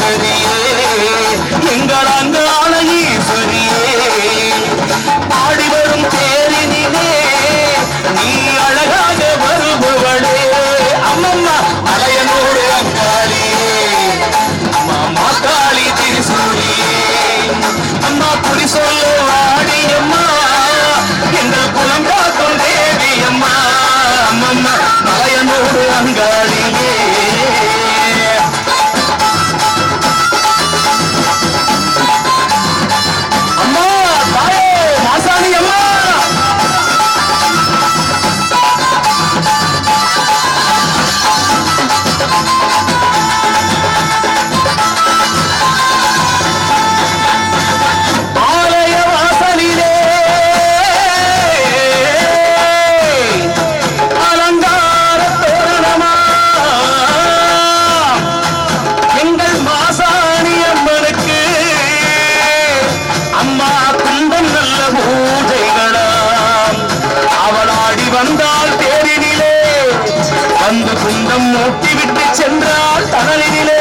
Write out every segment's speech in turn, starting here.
Liberty. துரத்தி விட்டு சென்றால் தனலிலே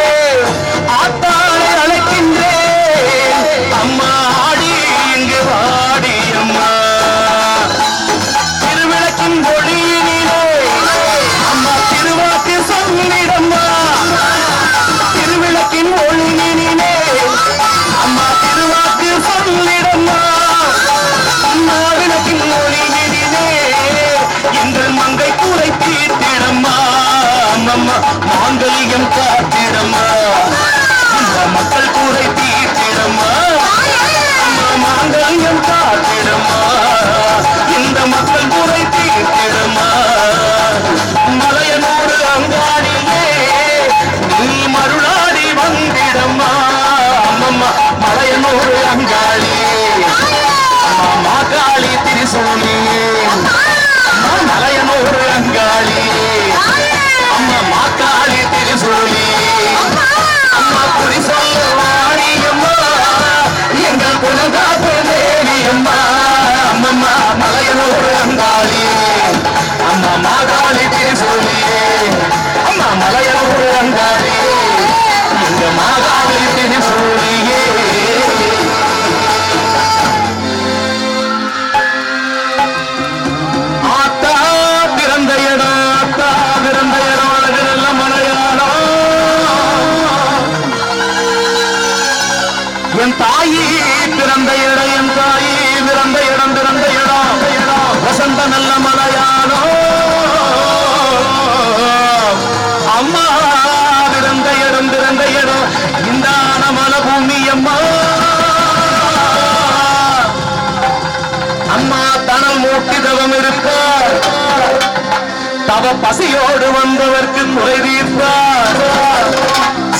பசியோடு வந்தவர்க்கு குறை தீர்த்தார்.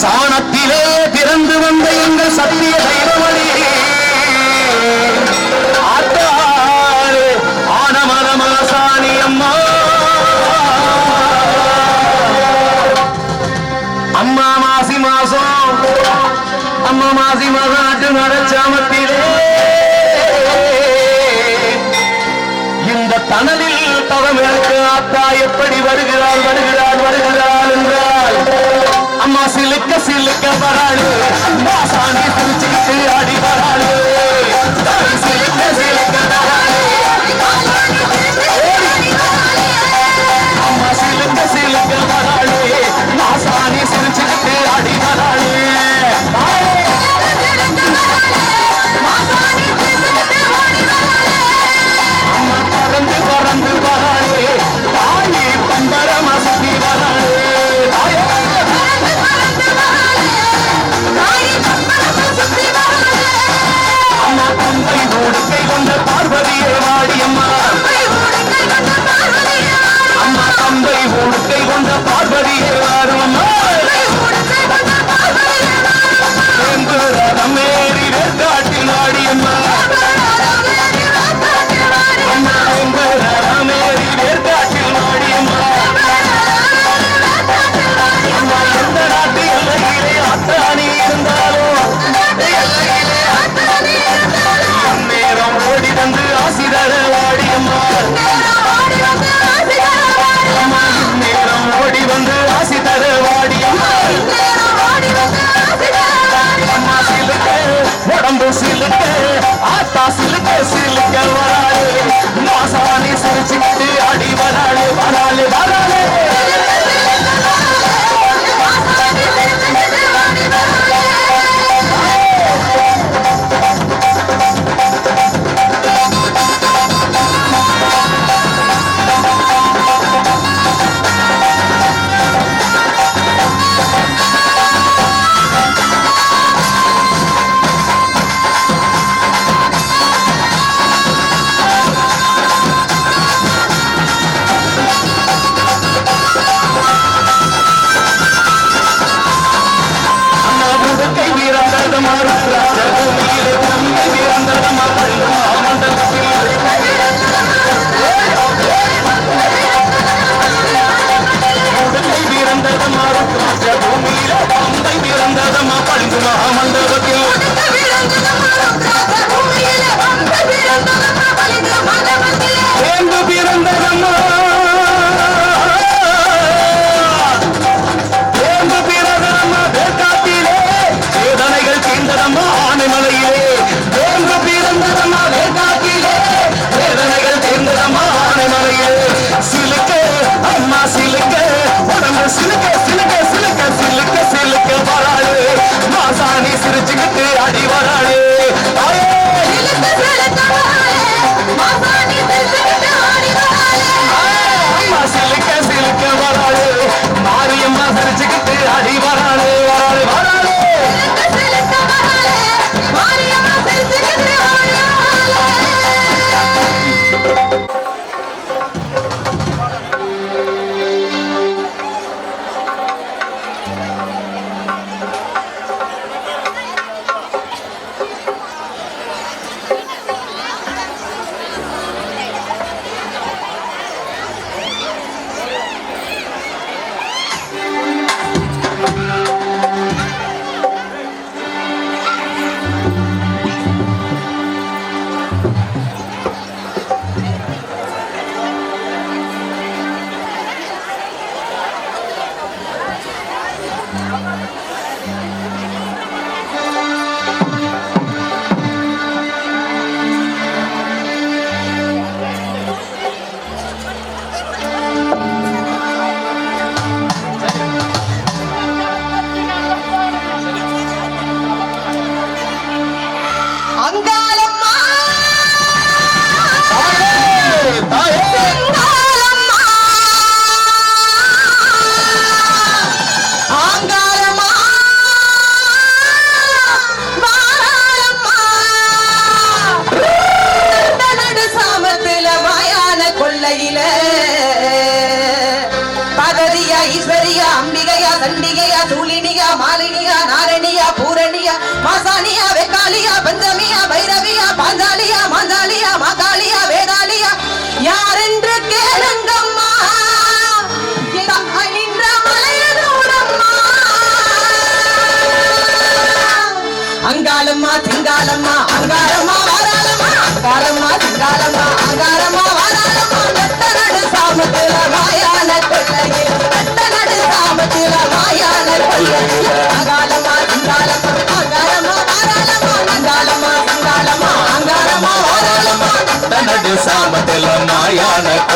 சாணத்திலே பிறந்து வந்த எங்கள் சத்திய தெய்வமணி. ஆத்தாரே ஆனமரமரசாணி அம்மா. அம்மா மாசி மாசம் தனலில் தவம் இருக்க எப்படி வருகிறாள் வருகிறாள் வருகிறாள் என்றால் அம்மா சிலுக்க சிலுக்க வராளு. அம்மா சாணி திருச்சிட்டு அடி சிலுக்க சிலுக்க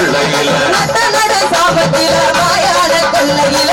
கொள்ளையில. சாபத்தில மாயான கொள்ளையில.